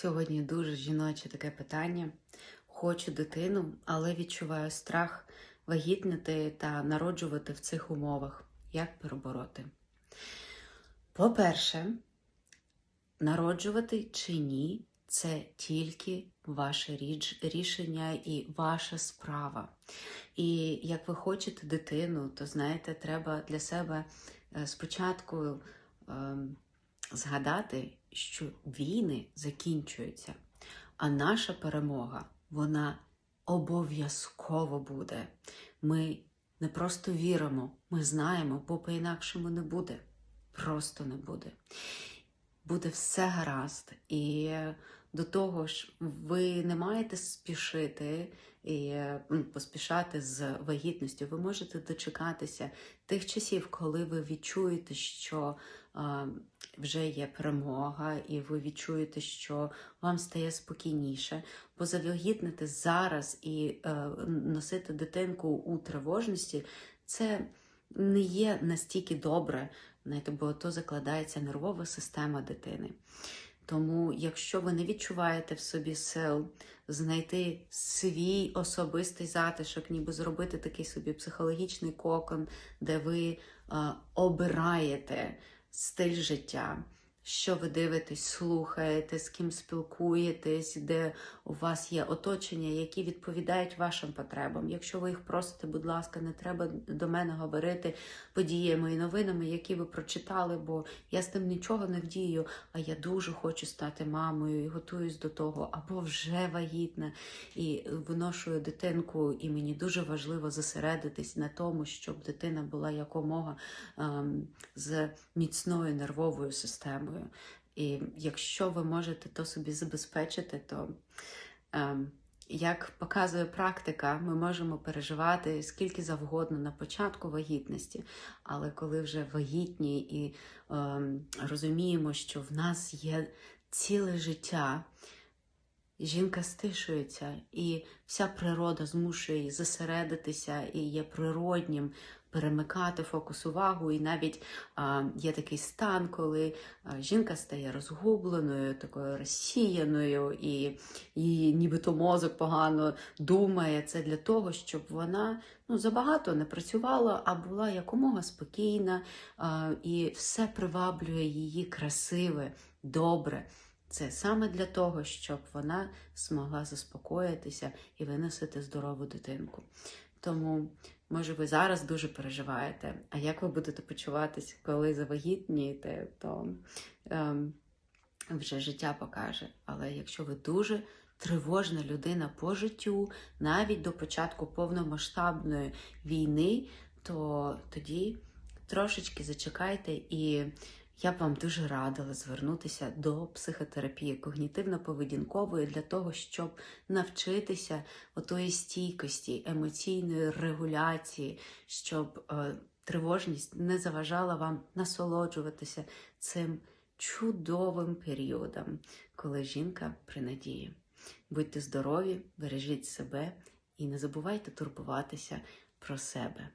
Сьогодні дуже жіноче таке питання. Хочу дитину, але відчуваю страх вагітнити та народжувати в цих умовах. Як перебороти? По-перше, народжувати чи ні це тільки ваше рішення і ваша справа. І як ви хочете дитину, то знаєте, треба для себе е, спочатку ем, згадати, що війни закінчуються, а наша перемога, вона обов'язково буде. Ми не просто віримо, ми знаємо, бо по-інакшому не буде. Просто не буде. Буде все гаразд. І до того ж, ви не маєте спішити і поспішати з вагітністю. Ви можете дочекатися тих часів, коли ви відчуєте, що вже є перемога, і ви відчуєте, що вам стає спокійніше. Бо завагітнити зараз і е, носити дитинку у тривожності це не є настільки добре, знаєте, бо то закладається нервова система дитини. Тому, якщо ви не відчуваєте в собі сил знайти свій особистий затишок, ніби зробити такий собі психологічний кокон, де ви е, обираєте стиль життя, що ви дивитесь, слухаєте, з ким спілкуєтесь, де у вас є оточення, які відповідають вашим потребам. Якщо ви їх просите, будь ласка, не треба до мене говорити подіями і новинами, які ви прочитали, бо я з тим нічого не вдію, а я дуже хочу стати мамою і готуюсь до того, або вже вагітна і виношую дитинку, і мені дуже важливо зосередитись на тому, щоб дитина була якомога ем, з міцною нервовою системою. І якщо ви можете то собі забезпечити, то ем, як показує практика, ми можемо переживати скільки завгодно на початку вагітності, але коли вже вагітні і ем, розуміємо, що в нас є ціле життя, жінка стишується, і вся природа змушує її зосередитися і є природнім перемикати фокус увагу. І навіть є такий стан, коли жінка стає розгубленою, такою розсіяною, і її нібито мозок погано думає. Це для того, щоб вона ну, забагато не працювала, а була якомога спокійна, і все приваблює її красиве, добре. Це саме для того, щоб вона змогла заспокоїтися і виносити здорову дитинку. Тому, може, ви зараз дуже переживаєте, а як ви будете почуватись, коли завагітнієте, то ем, вже життя покаже. Але якщо ви дуже тривожна людина по життю, навіть до початку повномасштабної війни, то тоді трошечки зачекайте і я б вам дуже радила звернутися до психотерапії когнітивно-поведінкової для того, щоб навчитися отої стійкості, емоційної регуляції, щоб е, тривожність не заважала вам насолоджуватися цим чудовим періодом, коли жінка при надії. Будьте здорові, бережіть себе і не забувайте турбуватися про себе.